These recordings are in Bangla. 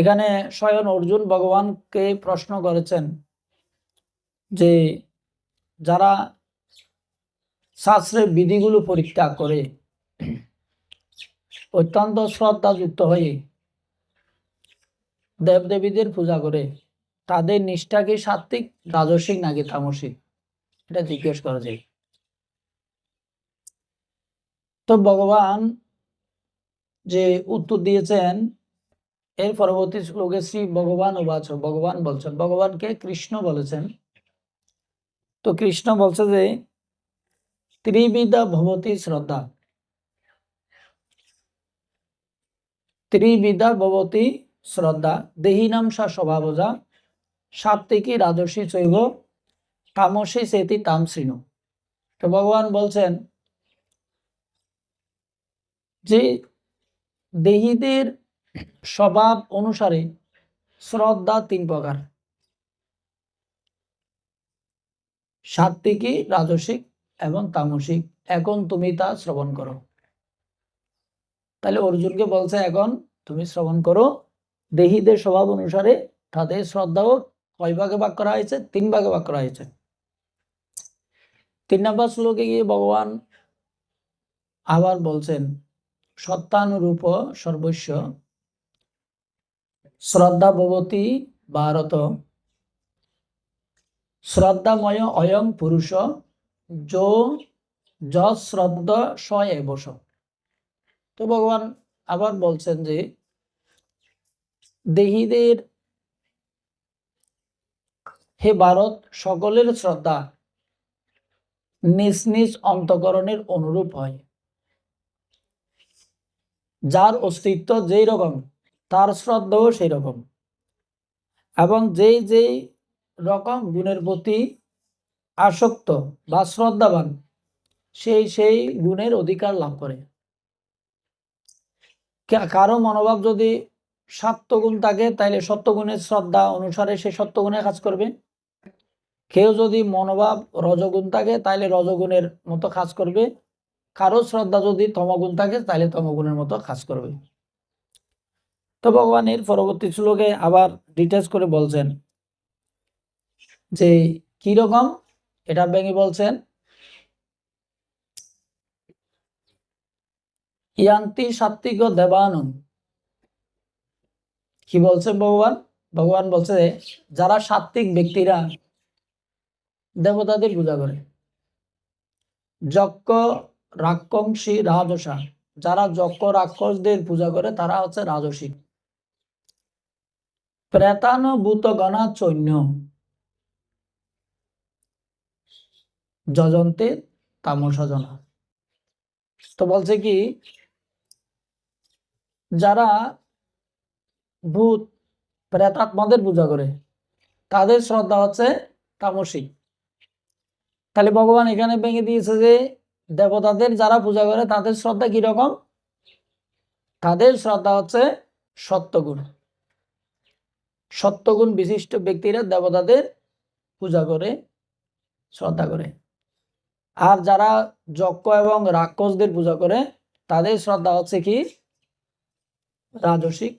এখানে স্বয়ং অর্জুন ভগবানকে প্রশ্ন করেছেন যে যারা শাস্ত্রের বিধিগুলো পরিত্যাগ করে, অত্যন্ত শ্রদ্ধাযুক্ত হয়ে দেবদেবীদের পূজা করে, তাদের নিষ্ঠা কি সাত্বিক রাজসিক নাকি তামসিক? এটা জিজ্ঞেস করা যায়। তো ভগবান যে উত্তর দিয়েছেন এর পরবর্তী শ্লোকে শ্রী ভগবান উবাচ, ভগবান বলছেন, ভগবানকে কৃষ্ণ বলেছেন। তো কৃষ্ণ বলছে যে, ত্রিবিধা ভবতী শ্রদ্ধা। ত্রিবিধা ভবতী শ্রদ্ধা দেহিনাম সা স্বভাবজা সাত্বিকী রাজসী চৈব, তামসী সেতি তামসৃণ তো ভগবান বলছেন যে, দেহীদের স্বভাব অনুসারে শ্রদ্ধা তিন প্রকার। সাত্বিকী রাজসিক এবং তামসিক। এখন তুমি তা শ্রবণ করো। তাহলে অর্জুনকে বলছে, এখন তুমি শ্রবণ করো। দেহীদের স্বভাব অনুসারে তাদের শ্রদ্ধাও কয় ভাগে ভাগ করা হয়েছে? তিন ভাগে ভাগ করা হয়েছে। তিন নম্বর শ্লোকে গিয়ে ভগবান আবার বলছেন সত্যানুরূপ সর্বস্ব শ্রদ্ধা ভবতী ভারত। শ্রদ্ধাময় অয়ং পুরুষ যো যশ্রদ্ধ স এবস তো ভগবান আবার বলছেন যে, দেহীদের হে ভারত, সকলের শ্রদ্ধা নিজ নিজ অন্তকরণের অনুরূপ হয়। যার অস্তিত্ব যেই রকম তার শ্রদ্ধাও সেই রকম এবং যেই যেই রকম গুণের প্রতি আসক্ত বা শ্রদ্ধাবান, সেই সেই গুণের অধিকার লাভ করে। কারও মনোভাব যদি সত্যগুণ থাকে তাহলে সত্যগুণের শ্রদ্ধা অনুসারে সে সত্যগুণে কাজ করবে। কেউ যদি মনোভাব রজগুণ থাকে তাহলে রজগুণের মতো কাজ করবে। কারও শ্রদ্ধা যদি তমগুণ থাকে তাহলে তমগুণের মতো কাজ করবে। তো ভগবান এর পরবর্তী শ্লোকে আবার ডিটেলস করে বলছেন যে রকম? এটা ভেঙে বলছেন, ইয়ান্তি সাত্বিক দেবানন। কি বলছে ভগবান? ভগবান বলছে যারা সাত্বিক ব্যক্তিরা দেবতাদের পূজা করে। যজ্ঞ রাক্ষসী রাজসা। যারা যজ্ঞ রাক্ষসদের পূজা করে, তারা হচ্ছে রাজসিক। প্রেতানুভূত গণা চৈন্য। যজন্তে তামসজনা তো বলছে কি, যারা ভূত প্রেতাত্মাদের পূজা করে, তাদের শ্রদ্ধা হচ্ছে তামসিক। তাহলে ভগবান এখানে ভেঙে দিয়েছে যে, দেবতাদের যারা পূজা করে, তাদের শ্রদ্ধা কীরকম? তাদের শ্রদ্ধা হচ্ছে সত্যগুণ। সত্যগুণ বিশিষ্ট ব্যক্তিরা দেবতাদের পূজা করে, শ্রদ্ধা করে। আর যারা যজ্ঞ এবং রাক্ষসদের পূজা করে, তাদের শ্রদ্ধা হচ্ছে কি? রাজসিক।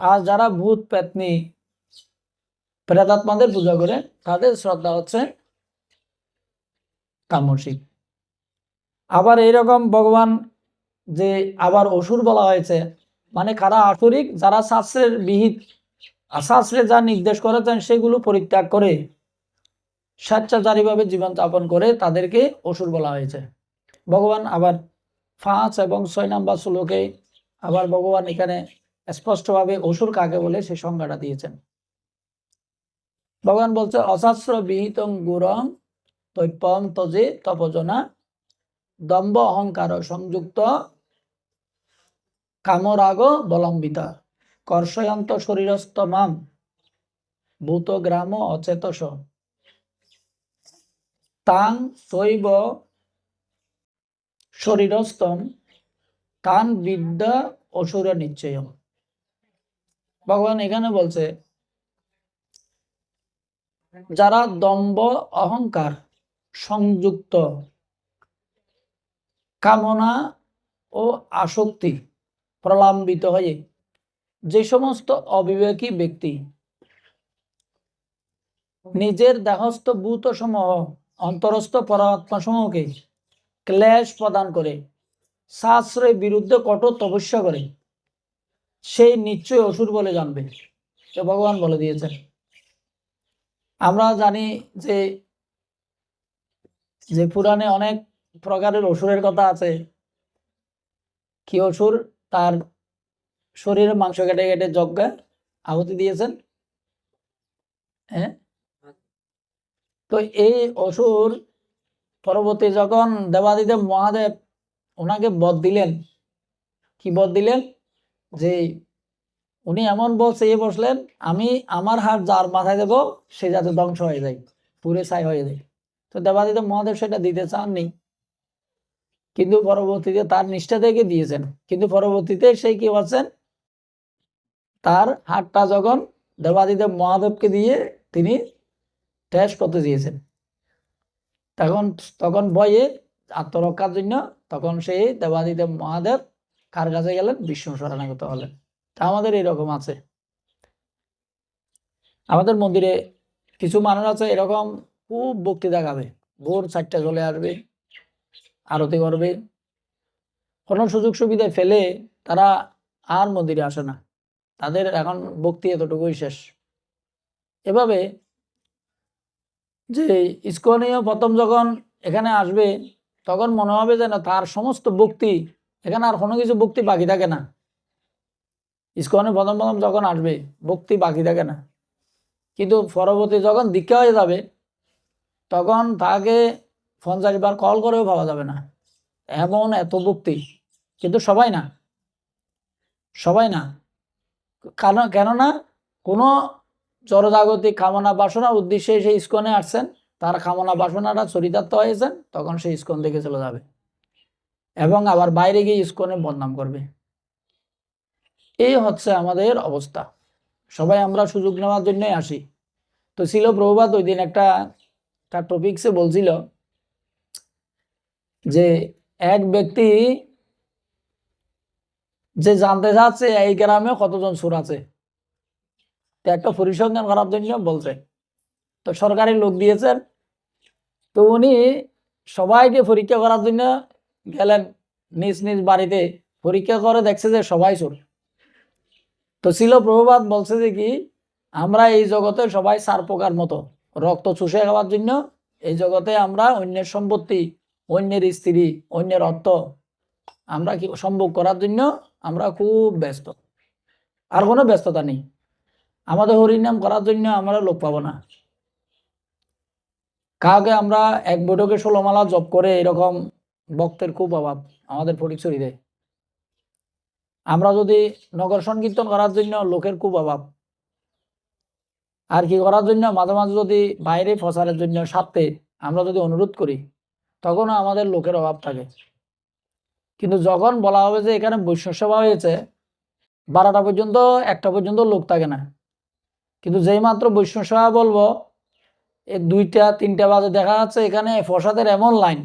আর যারা ভূত, পেতনি, প্রেতাত্মাদের পূজা করে, তাদের শ্রদ্ধা হচ্ছে তামসিক। আবার এইরকম ভগবান যে আবার অসুর বলা হয়েছে মানে কারা আসরিক? যারা শাস্ত্রের বিহিত শাস্ত্রে যা নির্দেশ করেছেন, সেগুলো পরিত্যাগ করে স্বেচ্ছাচারীভাবে জীবনযাপন করে তাদেরকে অসুর বলা হয়েছে। ভগবান আবার পাঁচ এবং ছয় নাম্বার শ্লোকে আবার ভগবান এখানে স্পষ্টভাবে অসুর কাকে বলে, সে সংজ্ঞাটা দিয়েছেন। ভগবান বলছে, অশাস্ত্র বিহিতং গুরং তৈপং তজে তপজনা দম্ভ অহংকার সংযুক্ত কামরাগ বলম্বিত। কর্ষয়ন্ত শরীরস্থ মাম ভূত গ্রাম অচেতস। তাং শৈব শরীরস্থম। তান বিদ্যা অসুর নিশ্চয় ভগবান এখানে বলছে, যারা দম্ভ অহংকার সংযুক্ত, কামনা ও আসক্তি প্রলম্বিত হয়ে যে সমস্ত অবিবেকী ব্যক্তি নিজের দেহস্থ ভূত সমূহ অন্তরস্থ পরমাত্মা সমূহকে ক্লেশ প্রদান করে শাস্ত্রের বিরুদ্ধে কঠোর তপস্যা করে, সেই নিশ্চয় অসুর বলে জানবে ভগবান বলে দিয়েছেন। আমরা জানি যে যে পুরাণে অনেক প্রকারের অসুরের কথা আছে। কি অসুর? তার শরীরে মাংস কেটে কেটে যজ্ঞে আহুতি দিয়েছেন। হ্যাঁ? তো এই অসুর পরবর্তী যখন দেবাদিদেব মহাদেব ওনাকে বধ দিলেন, কি বধ দিলেন? যে উনি এমন বলছে এ বসলেন, আমি আমার হাত যার মাথায় দেব, সে যাতে ধ্বংস হয়ে যায় পুরে ছাই হয়ে যায়। তো দেবাদিদেব মহাদেব সেটা দিতে চাননি। কিন্তু পরবর্তীতে তার নিষ্ঠা থেকে দিয়েছেন। কিন্তু পরবর্তীতে সেই কি করছেন? তার হাতটা যখন দেবাদিদেব মহাদেবকে দিয়ে তিনি টেস্ট করতে দিয়েছেন, তখন তখন ভয়ে আত্মরক্ষার জন্য তখন সেই দেবাদিদেব মহাদেব কার কাছে গেলেন? বিষ্ণু শরণাগত হলেন। তা আমাদের এরকম আছে। আমাদের মন্দিরে কিছু মানুষ আছে, এরকম খুব ভক্তি দেখাবে। ভোর চারটা চলে আসবে, আরতি করবে। কোনো সুযোগ সুবিধা ফেলে তারা আর মন্দিরে আসে না। তাদের এখন ভক্তি এতটুকুই শেষ। এভাবে যে ইস্কনীয় প্রথম যখন এখানে আসবে, তখন মনে হবে যেন তার সমস্ত ভক্তি, এখানে আর কোনো কিছু ভক্তি বাকি থাকে না। ইস্কনে প্রথম প্রথম যখন আসবে, ভক্তি বাকি থাকে না। কিন্তু পরবর্তী যখন দীক্ষা হয়ে যাবে, তখন তাকে পঞ্চাশ বার কল করেও পাওয়া যাবে না। এমন এত ভক্তি, কিন্তু সবাই না। সবাই না। কেন কেননা কোনো জড়জাগতিক কামনা বাসনা উদ্দেশ্যে সেই ইস্কনে আসছেন তার কামনা বাসনাটা চরিতার্থ হয়েছেন তখন সেই ইস্কন থেকে চলে যাবে। এবং আবার বাইরে গিয়ে ইস্কনে বদনাম করবে। এই হচ্ছে আমাদের অবস্থা। সবাই আমরা সুযোগ নেওয়ার জন্যই আসি। তো ছিল প্রভুপাত ওই দিন একটা তার টপিকসে বলছিল যে এক ব্যক্তি যে জানতে চাচ্ছে এই গ্রামে কতজন সুর আছে? তো একটা পরিসংখ্যান করার জন্য বলছে। তো সরকারি লোক দিয়েছেন, তো উনি সবাইকে পরীক্ষা করার জন্য গেলেন, নিজ নিজ বাড়িতে পরীক্ষা করে দেখছে যে সবাই সুর। তো ছিল প্রভুপাত বলছে যে কি, আমরা এই জগতে সবাই সার পোকার মতো, রক্ত চুষে খাওয়ার জন্য এই জগতে আমরা অন্যের সম্পত্তি, অন্যের স্ত্রী, অন্যের অর্থ আমরা কি সম্ভব করার জন্য আমরা খুব ব্যস্ত। আর কোনো ব্যস্ততা নেই। আমাদের হরিনাম করার জন্য আমরা লোক পাবো না। কাউকে আমরা এক বৈঠকে ষোলোমালা জপ করে এরকম ভক্তের খুব অভাব আমাদের ফটিকছড়িতে আমরা যদি নগর সংকীর্তন করার জন্য লোকের খুব অভাব, আর কি করার জন্য মাঝে মাঝে যদি বাইরে প্রচারের জন্য স্বার্থে আমরা যদি অনুরোধ করি, তখনও আমাদের লোকের অভাব থাকে। কিন্তু যখন বলা হবে যে এখানে বৈষ্ণব সভা হয়েছে, বারোটা পর্যন্ত, একটা পর্যন্ত লোক থাকে না। কিন্তু যেই মাত্র বৈষ্ণব সভা বলব, এই দুইটা, তিনটা বাজে দেখা যাচ্ছে এখানে প্রসাদের এমন লাইন,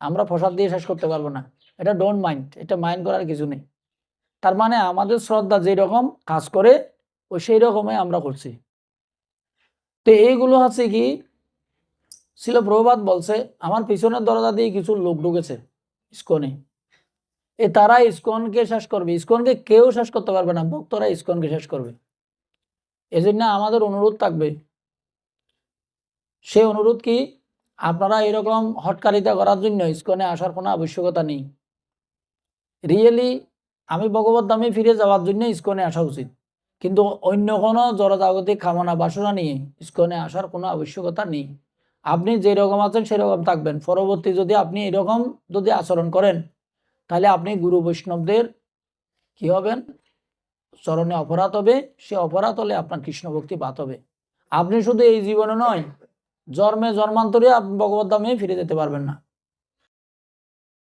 আমরা প্রসাদ দিয়ে শেষ করতে পারব না। এটা ডোন্ট মাইন্ড এটা মাইন্ড করার কিছু নেই। তার মানে আমাদের শ্রদ্ধা যেই রকম কাজ করে ওই সেই রকমই আমরা করছি। তো এইগুলো হচ্ছে কি ছিল প্রভাত বলছে, আমার পিছনের দরজা দিয়ে কিছু লোক ঢুকেছে, ইস্কনে। এ তারা ইস্কনকে শেষ করবে। ইস্কনকে কেউ শেষ করতে পারবে না, ভক্তরা ইস্কনকে শেষ করবে। এজন্য আমাদের অনুরোধ থাকবে সেই অনুরোধ কি? আপনারা এরকম হটকারিতা করার জন্য ইস্কনে আসার কোনো আবশ্যকতা নেই। রিয়েলি আমি ভগবত ধামে ফিরে যাওয়ার জন্য ইস্কনে আসা উচিত। কিন্তু অন্য কোনো জড়জাগতিক কামনা বাসনা নিয়ে ইস্কনে আসার কোনো আবশ্যকতা নেই। আপনি যেরকম আছেন সেরকম থাকবেন। পরবর্তী যদি আপনি এরকম যদি আচরণ করেন তাহলে আপনি গুরু বৈষ্ণবদের কি হবেন? চরণে অপরাধ হবে, সে অপরাধ হলে আপনার কৃষ্ণ ভক্তি বাত হবে। আপনি শুধু এই জীবনে নয়, জন্মে জন্মান্তরে আপনি ভগবত ধামে ফিরে যেতে পারবেন না।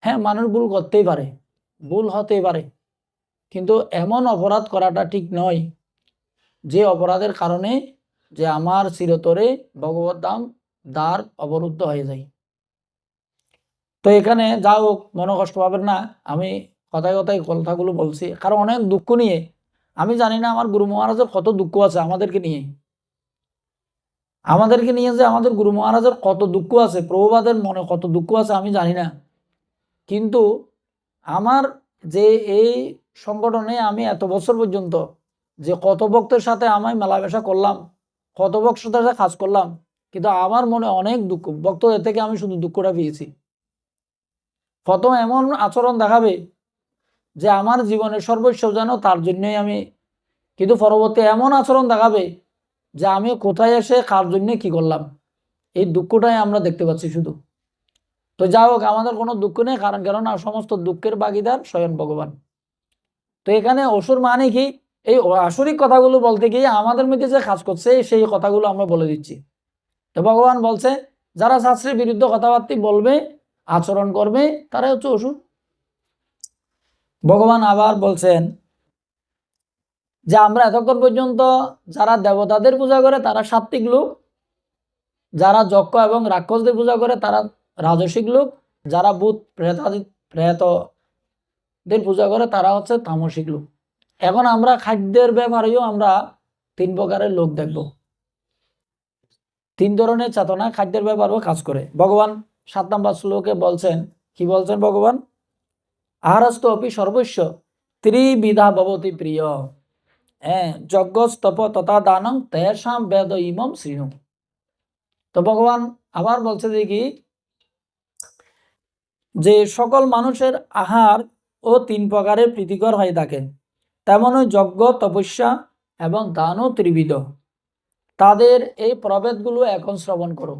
হ্যাঁ মানুষ ভুল করতেই পারে, ভুল হতেই পারে। কিন্তু এমন অপরাধ করাটা ঠিক নয়, যে অপরাধের কারণে যে আমার চিরতরে ভগবত ধাম দ্বার অবরুদ্ধ হয়ে যায়। তো এখানে যা হোক মনে কষ্ট পাবেন না। আমি কথায় কথায় কথাগুলো বলছি। কারণ অনেক দুঃখ নিয়ে। আমি জানি না আমার গুরু মহারাজের কত দুঃখ আছে আমাদেরকে নিয়ে। আমাদেরকে নিয়ে যে আমাদের গুরু মহারাজের কত দুঃখ আছে প্রভুবাদের মনে কত দুঃখ আছে আমি জানি না। কিন্তু আমার যে এই সংগঠনে আমি এত বছর পর্যন্ত যে কত ভক্তের সাথে আমি মেলামেশা করলাম, কত ভক্তের সাথে কাজ করলাম, কিন্তু আমার মনে অনেক দুঃখ। ভক্তদের থেকে আমি শুধু দুঃখটা পেয়েছি। প্রথম এমন আচরণ দেখাবে যে আমার জীবনের সর্বস্ব যেন তার জন্যই আমি, কিন্তু পরবর্তী এমন আচরণ দেখাবে যে আমি কোথায় এসে কার জন্যে কি করলাম। এই দুঃখটাই আমরা দেখতে পাচ্ছি শুধু। তো যাই হোক, আমাদের কোনো দুঃখ নেই, কারণ কেননা সমস্ত দুঃখের বাগিদার স্বয়ং ভগবান। তো এখানে অসুর মানে কি? এই আসরিক কথাগুলো বলতে গিয়ে আমাদের মধ্যে যে কাজ করছে, সেই কথাগুলো আমরা বলে দিচ্ছি। তো ভগবান বলছে, যারা শাস্ত্রের বিরুদ্ধে কথাবার্তা বলবে আচরণ করবে, তারাই হচ্ছে অসুর। ভগবান আবার বলছেন যে, আমরা এতক্ষণ পর্যন্ত যারা দেবতাদের পূজা করে, তারা সাত্ত্বিক লোক। যারা যজ্ঞ এবং রাক্ষসদের পূজা করে, তারা রাজসিক লোক। যারা ভূত, প্রেতাদি প্রেতদের পূজা করে, তারা হচ্ছে তামসিক লোক। এখন আমরা খাদ্যের ব্যাপারেও আমরা তিন প্রকারের লোক দেখব। তিন ধরনের চেতনা খাদ্যের ব্যাপারেও কাজ করে। ভগবান সাত নম্বর শ্লোকে বলছেন, কি বলছেন ভগবান? আহারস্থ অপি সর্বস্ব ত্রিবিধা ভবতি প্রিয়। হ্যাঁ যজ্ঞ স্তপ তথা দানং তেষাম বেদ ইমম শ্রীণু তো ভগবান আবার বলছে কি যে সকল মানুষের আহার ও তিন প্রকারের প্রীতিকর হয়ে থাকে। তেমনই যজ্ঞ, তপস্যা এবং দানও ত্রিবিধ। তাদের এই প্রভেদগুলো এখন শ্রবণ করো।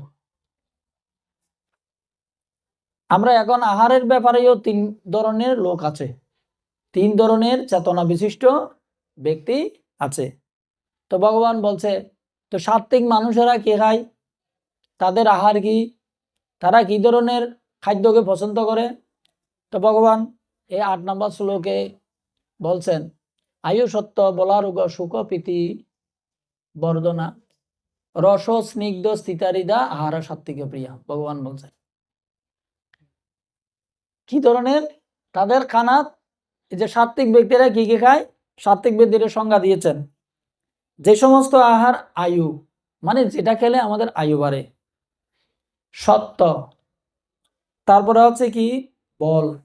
আমরা এখন আহারের ব্যাপারেও তিন ধরনের লোক আছে। তিন ধরনের চেতনা বিশিষ্ট ব্যক্তি আছে। তো ভগবান বলছে, তো সাত্ত্বিক মানুষেরা কে খায়? তাদের আহার কি? তারা কি ধরনের খাদ্যকে পছন্দ করে? তো ভগবান এই আট নম্বর শ্লোকে বলছেন, আয়ু সত্য বলারোগ সুখ প্রীতি বর্ধনা। রস স্নিগ্ধ স্থিতারিদা আহার সাত্ত্বিক প্রিয়া। ভগবান বলছেন। কি ধরনের? তাদের খানা এই যে সাত্ত্বিক ব্যক্তিরা কি কি খায়? সাত্ত্বিক ব্যক্তিরা সংজ্ঞা দিয়েছেন। যে সমস্ত আহার আয়ু মানে যেটা খেলে আমাদের আয়ু বাড়ে। সত্য। তারপরে হচ্ছে কি? বল,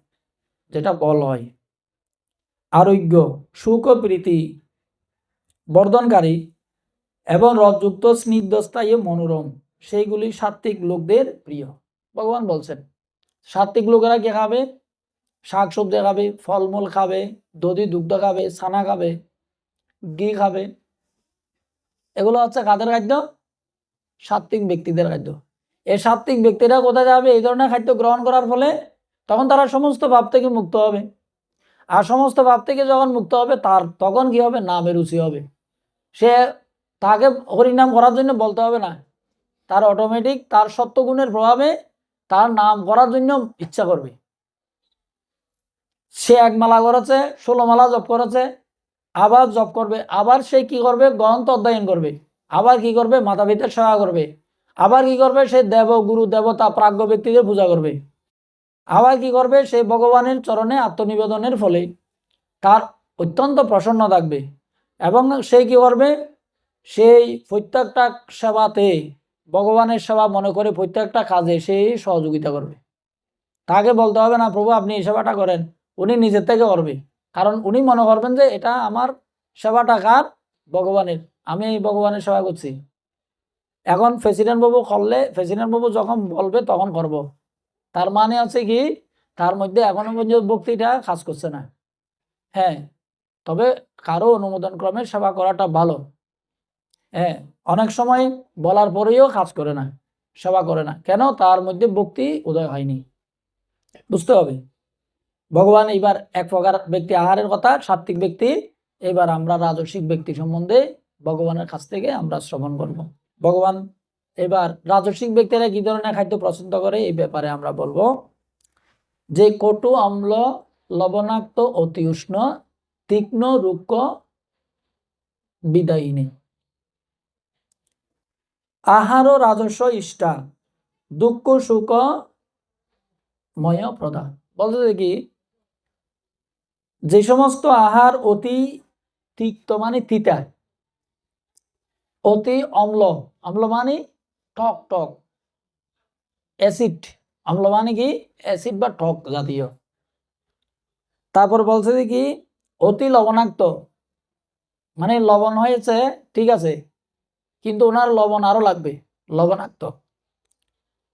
যেটা বল হয়। আরোগ্য, সুখ ও প্রীতি, বর্ধনকারী এবং রসযুক্ত স্নিগ্ধস্থায়ী মনোরম। সেইগুলি সাত্ত্বিক লোকদের প্রিয়। ভগবান বলছেন। সাত্ত্বিক লোকেরা কে খাবে? শাক সবজি খাবে, ফলমূল খাবে, দধি, দুগ্ধ খাবে, ছানা খাবে, ঘি খাবে। এগুলো হচ্ছে কাদের খাদ্য? সাত্ত্বিক ব্যক্তিদের খাদ্য। এই সাত্ত্বিক ব্যক্তিরা কোথায় যাবে? এই ধরনের খাদ্য গ্রহণ করার ফলে তখন তারা সমস্ত ভাব থেকে মুক্ত হবে। আর সমস্ত ভাব থেকে যখন মুক্ত হবে, তার তখন কি হবে? নামে রুচি হবে। সে তাকে হরিনাম করার জন্য বলতে হবে না। তার অটোমেটিক তার সত্যগুণের প্রভাবে তার নাম করার জন্য ইচ্ছা করবে। সে এক মালা করেছে, ষোলো মালা জপ করেছে, আবার জপ করবে, আবার সে কি করবে? গ্রন্থ অধ্যয়ন করবে, আবার কি করবে? মাতা পিতার সেবা করবে, আবার কি করবে? সে দেব, গুরু, দেবতা, প্রাজ্ঞ ব্যক্তিদের পূজা করবে, আবার কি করবে? সে ভগবানের চরণে আত্মনিবেদনের ফলে তার অত্যন্ত প্রসন্ন থাকবে এবং সে কি করবে? সেই প্রত্যেকটা সেবাতে ভগবানের সেবা মনে করে প্রত্যেকটা কাজে সে সহযোগিতা করবে। তাকে বলতে হবে, না প্রভু, আপনি এই সেবাটা করেন। উনি নিজের থেকে করবে। কারণ উনি মনে করবেন যে এটা আমার সেবাটা কার? ভগবানের। আমি এই ভগবানের সেবা করছি। এখন প্রেসিডেন্ট বাবু করলে, প্রেসিডেন্ট বাবু যখন বলবে তখন করব। তার মানে আছে কি, তার মধ্যে এখনও পর্যন্ত ভক্তিটা কাজ করছে না। হ্যাঁ তবে কারও অনুমোদন ক্রমে সেবা করাটা ভালো। হ্যাঁ অনেক সময় বলার পরেও কাজ করে না, সেবা করে না। কেন? তার মধ্যে ভক্তি উদয় হয়নি। বুঝতে হবে। ভগবান এবার এক প্রকার ব্যক্তি আহারের কথা সাত্বিক ব্যক্তি। এবার আমরা রাজস্বিক ব্যক্তি সম্বন্ধে ভগবানের কাছ থেকে আমরা শ্রবণ করব। ভগবান এবার রাজস্বিক ব্যক্তিরা কি ধরনের খাদ্য পছন্দ করে? এই ব্যাপারে আমরা বলব। যে কটু অম্ল লবণাক্ত, অতি উষ্ণ, তীক্ষ্ণ, রুক্ষ, বিদায়িনী। আহার রাজস্ব ইষ্টা দুঃখ, সুখ, ময়, প্রদান। বলতে কি, যে সমস্ত আহার অতি তিক্ত মানে তিতা অতি অম্ল অম্ল মানে টক টক অ্যাসিড, অম্ল মানে কি, অ্যাসিড বা টক জাতীয়। তারপর বলছে কি, অতি লবণাক্ত মানে লবণ হয়েছে, ঠিক আছে কিন্তু ওনার লবণ আরও লাগবে, লবণাক্ত।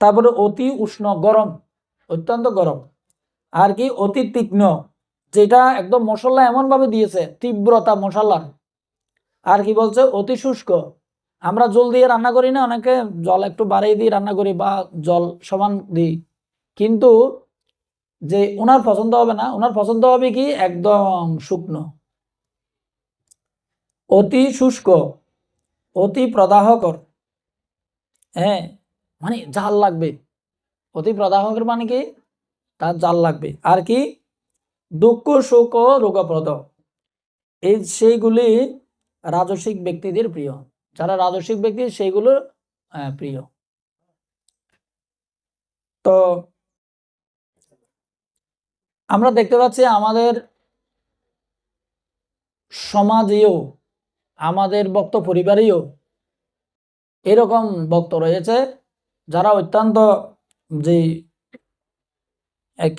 তারপরে অতি উষ্ণ গরম, অত্যন্ত গরম। আর কি অতি তীক্ষ্ণ, যেটা একদম মশলা এমন ভাবে দিয়েছে, তীব্রতা মশলার। আর কি বলছে, অতি শুষ্ক। আমরা জল দিয়ে রান্না করি না, অনেকে জল একটু বাড়িয়ে দিয়ে রান্না করি বা জল সমান দিই। কিন্তু যে ওনার পছন্দ হবে না, ওনার পছন্দ হবে কি, একদম শুকনো। অতি শুষ্ক। অতি প্রদাহকর। হ্যাঁ মানে জাল লাগবে। অতি প্রদাহকর মানে কি? তার জাল লাগবে। আর কি? দুঃখ, সুখ ও রোগপ্রদ। এই সেইগুলি রাজসিক ব্যক্তিদের প্রিয়। যারা রাজসিক ব্যক্তি, সেইগুলো প্রিয়। তো আমরা দেখতে পাচ্ছি আমাদের সমাজেও আমাদের ভক্ত পরিবারেও এরকম ভক্ত রয়েছে, যারা অত্যন্ত যে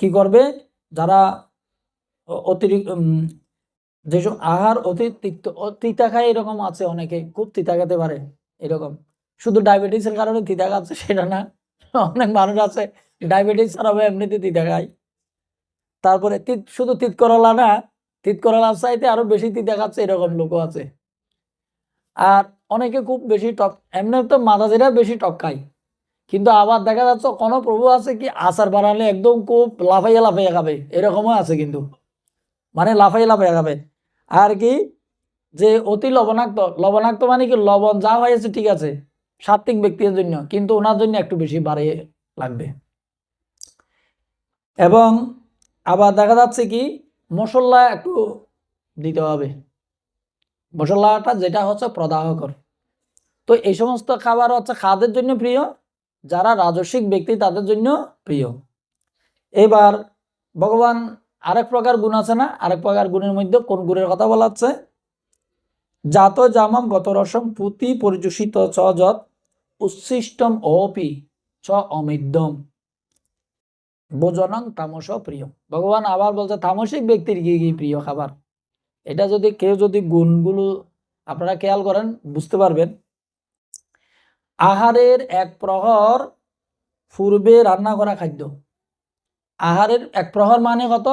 কি করবে? যারা অতিরিক্ত যেসব আহার অতি তিক্ত তিতা খায় এরকম আছে অনেকে, খুব তিতা খেতে পারে এরকম। শুধু ডায়াবেটিসের কারণে তিতা খাচ্ছে সেটা না, অনেক মানুষ আছে ডায়াবেটিস ছাড়াও এমনিতে তিতা খায়। তারপরে তিত, শুধু তিত করলা না তিত করলার চাইতে আরও বেশি তিতা খাচ্ছে এরকম লোকও আছে। আর অনেকে খুব বেশি টক, এমনি তো মাদাজিরা বেশি টক খায় কিন্তু আবার দেখা যাচ্ছে কোনো প্রভু আছে কি আচার বানালে একদম খুব লাফাইয়া লাফাইয়া খাবে, এরকমও আছে কিন্তু। মানে লাফাইয়া লাফাইয়া খাবে। আর কি, যে অতি লবণাক্ত লবণাক্ত মানে কি লবণ যা হয়েছে ঠিক আছে সাত্বিক ব্যক্তির জন্য, কিন্তু ওনার জন্য একটু বেশি বাড়িয়ে লাগবে। এবং আবার দেখা যাচ্ছে কি, মশলা একটু দিতে হবে। মশলাটা যেটা হচ্ছে প্রদাহকর। তো এই সমস্ত খাবার হচ্ছে খাদের জন্য প্রিয়? যারা রাজস্বিক ব্যক্তি, তাদের জন্য প্রিয়। এবার ভগবান আরেক প্রকার গুণ আছে না? আরেক প্রকার গুণের মধ্যে কোন গুণের কথা বলা হচ্ছে? জাত, জামম, গত রসম, পুতি পরিযুষিত চ যত উচ্ছিষ্টম, অপি, চ অমিদ্যম ভোজনং তামস প্রিয়। ভগবান আবার বলছে, তামসিক ব্যক্তির কি কি প্রিয় খাবার? এটা যদি কেউ যদি গুণগুলো আপনারা খেয়াল করেন, বুঝতে পারবেন। আহারের এক প্রহর পূর্বে রান্না করা খাদ্য। আহারের এক প্রহর মানে কত?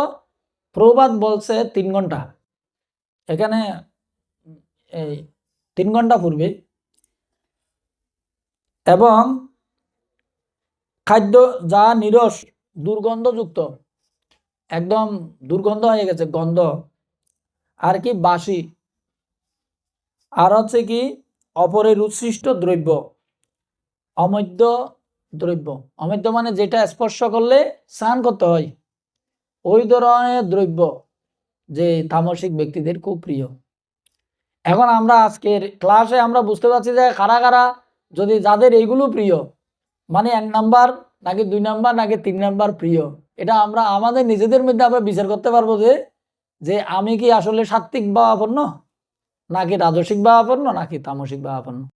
প্রবাদ বলছে তিন ঘণ্টা। এখানে এই তিন ঘণ্টা পূর্বে। এবং খাদ্য যা নিরস, দুর্গন্ধযুক্ত, একদম দুর্গন্ধ হয়ে গেছে, গন্ধ। আর কি বাসি। আর হচ্ছে কি, অপরের উৎসৃষ্ট দ্রব্য, অমধ্য দ্রব্য। অমধ্য মানে যেটা স্পর্শ করলে স্নান করতে হয়। ওই ধরনের দ্রব্য যে তামসিক ব্যক্তিদের খুব প্রিয়। এখন আমরা আজকের ক্লাসে আমরা বুঝতে পারছি যে কারা কারা, যদি যাদের এইগুলো প্রিয় মানে এক নাম্বার, নাকি দুই নাম্বার, নাকি তিন নাম্বার প্রিয়, এটা আমরা আমাদের নিজেদের মধ্যে আমরা বিচার করতে পারব যে যে আমি কি আসলে সাত্ত্বিক ভাবাপন্ন নাকি রাজসিক ভাবাপন্ন নাকি তামসিক ভাবাপন্ন